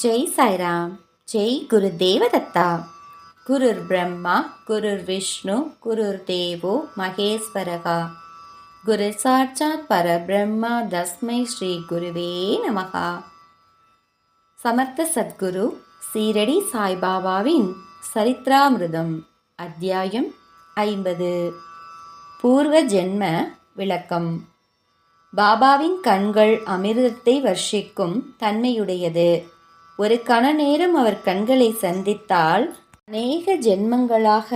ஜெய் சாய்ராம் ஜெய் குரு தேவதத்தா. குருர் பிரம்மா குருர் விஷ்ணு குருர் தேவோ மகேஸ்வரகா. குரு சாட்சாத் பரபிரம்மா தஸ்மை ஸ்ரீ குருவே நமகா. சமர்த்த சத்குரு சீரடி சாய்பாபாவின் சரித்ராமிருதம் அத்தியாயம் ஐம்பது. பூர்வ ஜென்ம விளக்கம். பாபாவின் கண்கள் அமிர்தத்தை வர்ஷிக்கும் தன்மையுடையது. ஒரு கண நேரம் அவர் கண்களை சந்தித்தால் அநேக ஜென்மங்களாக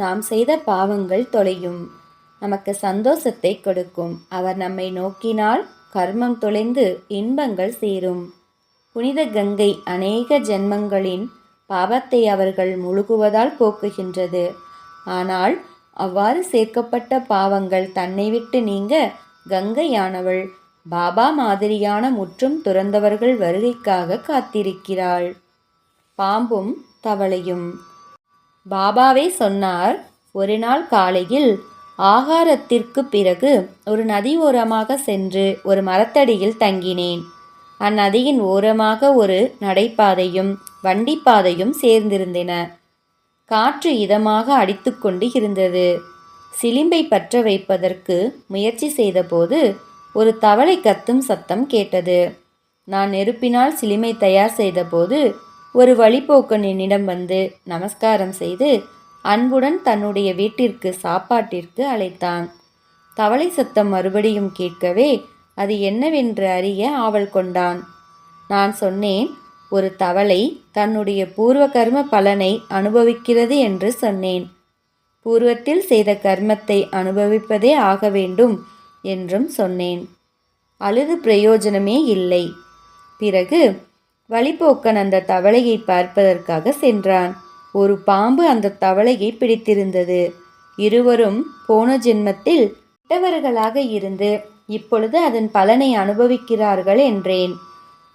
நாம் செய்த பாவங்கள் தொலையும். நமக்கு சந்தோஷத்தை கொடுக்கும். அவர் நம்மை நோக்கினால் கர்மம் தொலைந்து இன்பங்கள் சேரும். புனித கங்கை அநேக ஜென்மங்களின் பாவத்தை அவர்கள் முழுகுவதால் போக்குகின்றது. ஆனால் அவ்வாறு சேர்க்கப்பட்ட பாவங்கள் தன்னை விட்டு நீங்க கங்கையானவள். பாபா மாதிரியான முற்றும் துறந்தவர்கள் வருகைக்காக காத்திருக்கிறாள். பாம்பும் தவளையும். பாபாவே சொன்னார் ஒரு நாள் காலையில் ஆகாரத்திற்கு பிறகு ஒரு நதி ஓரமாக சென்று ஒரு மரத்தடியில் தங்கினேன். அந்நதியின் ஓரமாக ஒரு நடைபாதையும் வண்டிப்பாதையும் சேர்ந்திருந்தன. காற்று இதமாக அடித்துக்கொண்டு இருந்தது. சிலிம்பை பற்ற வைப்பதற்கு முயற்சி செய்தபோது ஒரு தவளை கத்தும் சத்தம் கேட்டது. நான் நெருப்பினால் சிலிமை தயார் செய்தபோது ஒரு வழிபோக்கன் என்னிடம் வந்து நமஸ்காரம் செய்து அன்புடன் தன்னுடைய வீட்டிற்கு சாப்பாட்டிற்கு அழைத்தான். தவளை சத்தம் மறுபடியும் கேட்கவே அது என்னவென்று அறிய ஆவல் கொண்டான். நான் சொன்னேன் ஒரு தவளை தன்னுடைய பூர்வ கர்ம பலனை அனுபவிக்கிறது என்று சொன்னேன். பூர்வத்தில் செய்த கர்மத்தை அனுபவிப்பதே ஆக வேண்டும். என்றும் சொன்னேன். அழுது பிரயோஜனமே இல்லை. பிறகு வழிபோக்கன் அந்த தவளையை பார்ப்பதற்காக சென்றான். ஒரு பாம்பு அந்த தவளையை பிடித்திருந்தது. இருவரும் போன ஜென்மத்தில் இட்டவர்களாக இருந்து இப்பொழுது அதன் பலனை அனுபவிக்கிறார்கள் என்றேன்.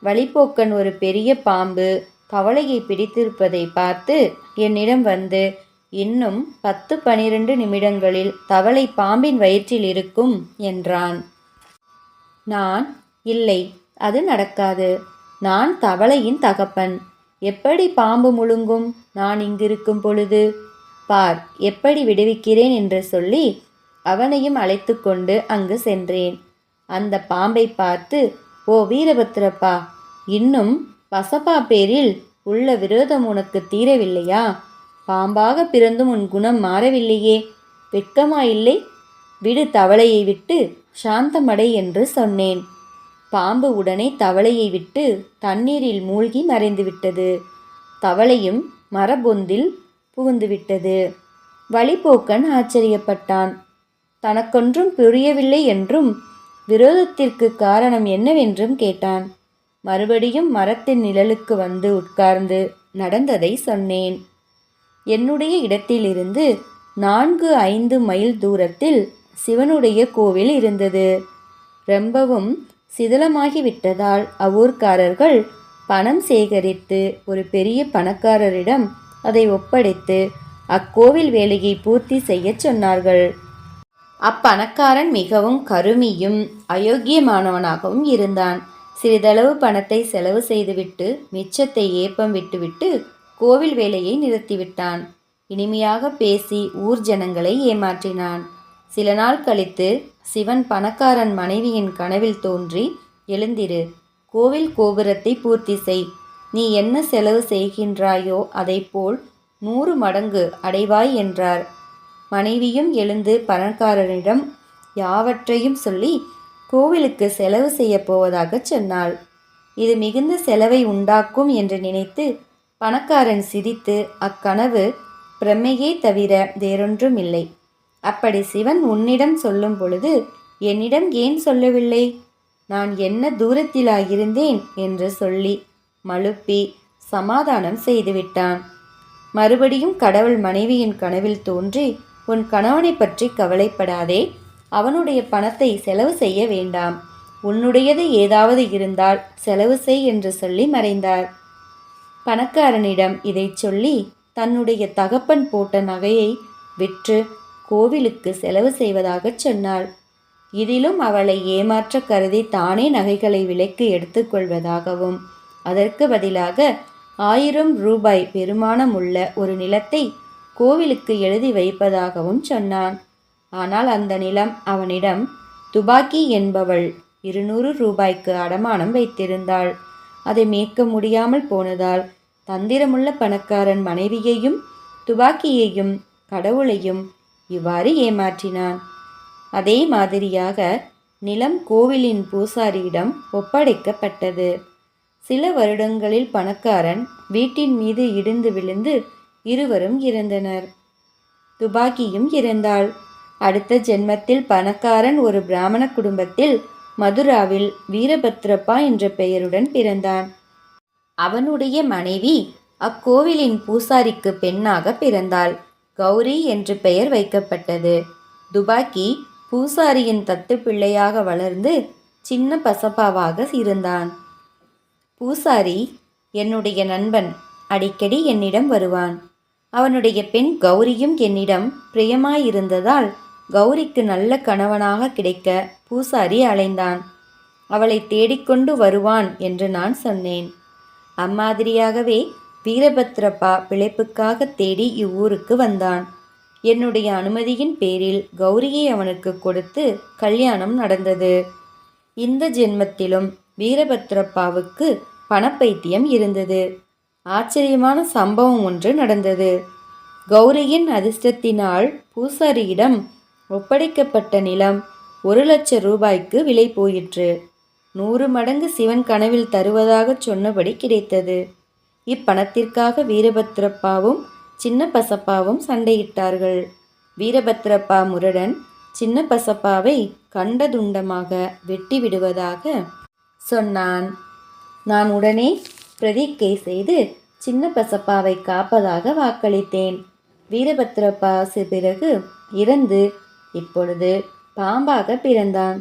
வழிபோக்கன் ஒரு பெரிய பாம்பு தவளையை பிடித்திருப்பதை பார்த்து என்னிடம் வந்து இன்னும் பத்து பனிரெண்டு நிமிடங்களில் தவளை பாம்பின் வயிற்றில் இருக்கும் என்றான். நான் இல்லை அது நடக்காது. நான் தவளையின் தகப்பன். எப்படி பாம்பு முழுங்கும்? நான் இங்கிருக்கும் பொழுது? பார் எப்படி விடுவிக்கிறேன் என்று சொல்லி அவனையும் அழைத்து கொண்டு அங்கு சென்றேன். அந்த பாம்பை பார்த்து ஓ வீரபத்திரப்பா இன்னும் பசப்பா பேரில் உள்ள விரோதம் உனக்கு தீரவில்லையா? பாம்பாக பிறந்தும் உன் குணம் மாறவில்லையே. வெட்கமா இல்லை விடு தவளையை விட்டு சாந்தமடை என்று சொன்னேன். பாம்பு உடனே தவளையை விட்டு தண்ணீரில் மூழ்கி மறைந்துவிட்டது. தவளையும் மரபொந்தில் புகுந்துவிட்டது. வழிபோக்கன் ஆச்சரியப்பட்டான். தனக்கொன்றும் புரியவில்லை என்றும் விரோதத்திற்கு காரணம் என்னவென்றும் கேட்டான். மறுபடியும் மரத்தின் நிழலுக்கு வந்து உட்கார்ந்து நடந்ததை சொன்னேன். என்னுடைய இடத்திலிருந்து நான்கு ஐந்து மைல் தூரத்தில் சிவனுடைய கோவில் இருந்தது. ரொம்பவும் சிதிலமாகிவிட்டதால் அவ்வூர்காரர்கள் பணம் சேகரித்து ஒரு பெரிய பணக்காரரிடம் அதை ஒப்படைத்து அக்கோவில் வேலையை பூர்த்தி செய்யச் சொன்னார்கள். அப்பணக்காரன் மிகவும் கருமியும் அயோக்கியமானவனாகவும் இருந்தான். சிறிதளவு பணத்தை செலவு செய்துவிட்டு மிச்சத்தை ஏப்பம் விட்டுவிட்டு கோவில் வேலையை நிறுத்திவிட்டான். இனிமையாக பேசி ஊர் ஜனங்களை ஏமாற்றினான். சில நாள் கழித்து சிவன் பணக்காரன் மனைவியின் கனவில் தோன்றி எழுந்திரு. கோவில் கோபுரத்தை பூர்த்தி செய். நீ என்ன செலவு செய்கின்றாயோ அதைப்போல் நூறு மடங்கு அடைவாய் என்றார். மனைவியும் எழுந்து பணக்காரனிடம் யாவற்றையும் சொல்லி கோவிலுக்கு செலவு செய்யப் போவதாகச் சொன்னாள். இது மிகுந்த செலவை உண்டாக்கும் என்று நினைத்து பணக்காரன் சிரித்து அக்கனவு பிரமையே தவிர வேறொன்றும் இல்லை அப்படி சிவன் உன்னிடம் சொல்லும் பொழுது என்னிடம் ஏன் சொல்லவில்லை? நான் என்ன தூரத்திலாயிருந்தேன்? என்று சொல்லி மழுப்பி சமாதானம் செய்துவிட்டான். மறுபடியும் கடவுள் மனைவியின் கனவில் தோன்றி உன் கணவனை பற்றி கவலைப்படாதே. அவனுடைய பணத்தை செலவு செய்ய வேண்டாம். உன்னுடையது ஏதாவது இருந்தால் செலவு செய் என்று சொல்லி மறைந்தார். பணக்காரனிடம் இதைச் சொல்லி தன்னுடைய தகப்பன் போட்ட நகையை விற்று கோவிலுக்கு செலவு செய்வதாகச் சொன்னாள். இதிலும் அவளை ஏமாற்ற கருதி தானே நகைகளை விலைக்கு எடுத்துக்கொள்வதாகவும் அதற்கு பதிலாக ஆயிரம் ரூபாய் பெருமானம் உள்ள ஒரு நிலத்தை கோவிலுக்கு எழுதி வைப்பதாகவும் சொன்னான். ஆனால் அந்த நிலம் அவனிடம் துபாக்கி என்பவள் இருநூறு ரூபாய்க்கு அடமானம் வைத்திருந்தாள். அதை மீட்க முடியாமல் போனதால் தந்திரமுள்ள பணக்காரன் மனைவியையும் துபாக்கியையும் கடவுளையும் இவ்வாறு ஏமாற்றினான். அதே மாதிரியாக நிலம் கோவிலின் பூசாரியிடம் ஒப்படைக்கப்பட்டது. சில வருடங்களில் பணக்காரன் வீட்டின் மீது இடிந்து விழுந்து இருவரும் இறந்தனர். துபாக்கியும் இறந்தாள். அடுத்த ஜென்மத்தில் பணக்காரன் ஒரு பிராமண குடும்பத்தில் மதுராவில் வீரபத்ரப்பா என்ற பெயருடன் பிறந்தான். அவனுடைய மனைவி அக்கோவிலின் பூசாரிக்கு பெண்ணாக பிறந்தாள். கௌரி என்று பெயர் வைக்கப்பட்டது. துபாக்கி பூசாரியின் தத்து பிள்ளையாக வளர்ந்து சின்ன பசப்பாவாக இருந்தான். பூசாரி என்னுடைய நண்பன் அடிக்கடி என்னிடம் வருவான். அவனுடைய பெண் கௌரியும் என்னிடம் பிரியமாயிருந்ததால் கௌரிக்கு நல்ல கணவனாக கிடைக்க பூசாரி அலைந்தான். அவளை தேடிக்கொண்டு வருவான் என்று நான் சொன்னேன். அம்மாதிரியாகவே வீரபத்ரப்பா பிழைப்புக்காக தேடி இவ்வூருக்கு வந்தான். என்னுடைய அனுமதியின் பேரில் கௌரியை அவனுக்கு கொடுத்து கல்யாணம் நடந்தது. இந்த ஜென்மத்திலும் வீரபத்ரப்பாவுக்கு பணப்பைத்தியம் இருந்தது. ஆச்சரியமான சம்பவம் ஒன்று நடந்தது. கௌரியின் அதிர்ஷ்டத்தினால் பூசாரியிடம் ஒப்படைக்கப்பட்ட நிலம் ஒரு லட்சம் ரூபாய்க்கு விலை போயிற்று. நூறு மடங்கு சிவன் கனவில் தருவதாக சொன்னபடி கிடைத்தது. இப்பணத்திற்காக வீரபத்ரப்பாவும் சின்ன பசப்பாவும் சண்டையிட்டார்கள். வீரபத்ரப்பா முரடன் சின்ன பசப்பாவை கண்டதுண்டமாக வெட்டி விடுவதாக சொன்னான். நான் உடனே பிரதிக்கை செய்து சின்ன பசப்பாவை காப்பதாக வாக்களித்தேன். வீரபத்ரப்பா பிறகு இறந்து இப்பொழுது பாம்பாக பிறந்தான்.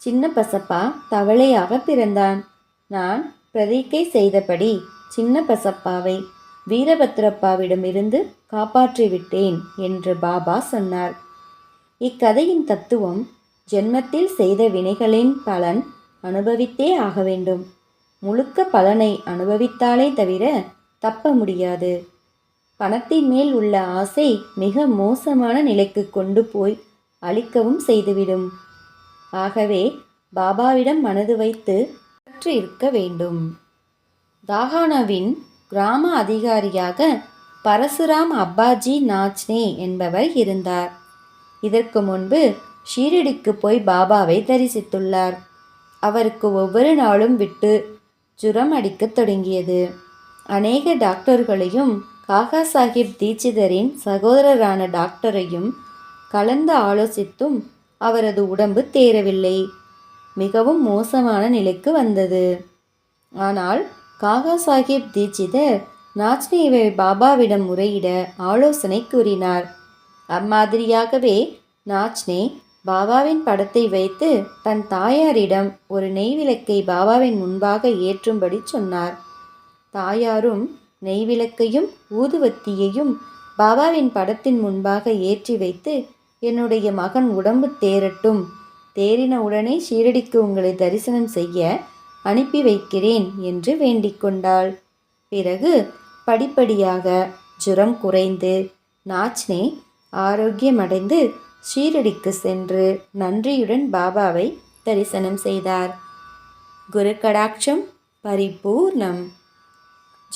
சின்ன பசப்பா தவளையாக பிறந்தான். நான் பிரதிக்கை செய்தபடி சின்ன பசப்பாவை வீரபத்ரப்பாவிடமிருந்து காப்பாற்றிவிட்டேன் என்று பாபா சொன்னார். இக்கதையின் தத்துவம் ஜென்மத்தில் செய்த வினைகளின் பலன் அனுபவித்தே ஆக வேண்டும். முழுக்க பலனை அனுபவித்தாலே தவிர தப்ப முடியாது. பணத்தின் மேல் உள்ள ஆசை மிக மோசமான நிலைக்கு கொண்டு போய் அழிக்கவும் செய்துவிடும். ஆகவே பாபாவிடம் மனது வைத்து கற்று இருக்க வேண்டும். தாகானாவின் கிராம அதிகாரியாக பரசுராம் அப்பாஜி நாச்னே என்பவர் இருந்தார். இதற்கு முன்பு ஷீரடிக்கு போய் பாபாவை தரிசித்துள்ளார். அவருக்கு ஒவ்வொரு நாளும் விட்டு ஜுரம் அடிக்கத் தொடங்கியது. அநேக டாக்டர்களையும் காகா சாஹிப் தீட்சிதரின் சகோதரரான டாக்டரையும் கலந்து ஆலோசித்தும் அவரது உடம்பு தேரவில்லை மிகவும் மோசமான நிலைக்கு வந்தது. ஆனால் காகா சாஹிப் தீட்சிதர் நாச்னேவை பாபாவிடம் முறையிட ஆலோசனை கூறினார். அம்மாதிரியாகவே நாச்னே பாபாவின் படத்தை வைத்து தன் தாயாரிடம் ஒரு நெய்விளக்கை பாபாவின் முன்பாக ஏற்றும்படி சொன்னார். தாயாரும் நெய்விளக்கையும் ஊதுவத்தியையும் பாபாவின் படத்தின் முன்பாக ஏற்றி வைத்து என்னுடைய மகன் உடம்பு தேரட்டும் தேறின உடனே ஷீரடிக்கு உங்களை தரிசனம் செய்ய அனுப்பி வைக்கிறேன் என்று வேண்டிக் கொண்டாள். பிறகு படிப்படியாக ஜுரம் குறைந்து நாச்னே ஆரோக்கியமடைந்து ஷீரடிக்கு சென்று நன்றியுடன் பாபாவை தரிசனம் செய்தார். குரு கடாட்சம் பரிபூர்ணம்.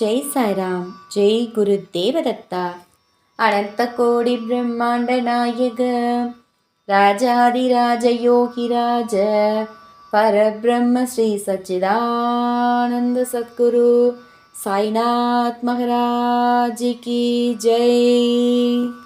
ஜெய் சாய்ராம். ஜெய் குரு தேவதத்தா. अनन्त कोडिब्रह्माण्डनायक राजाधिराजयोगिराज परब्रह्म श्री सच्चिदानन्द सद्गुरु सायनात् महाराजिके जय।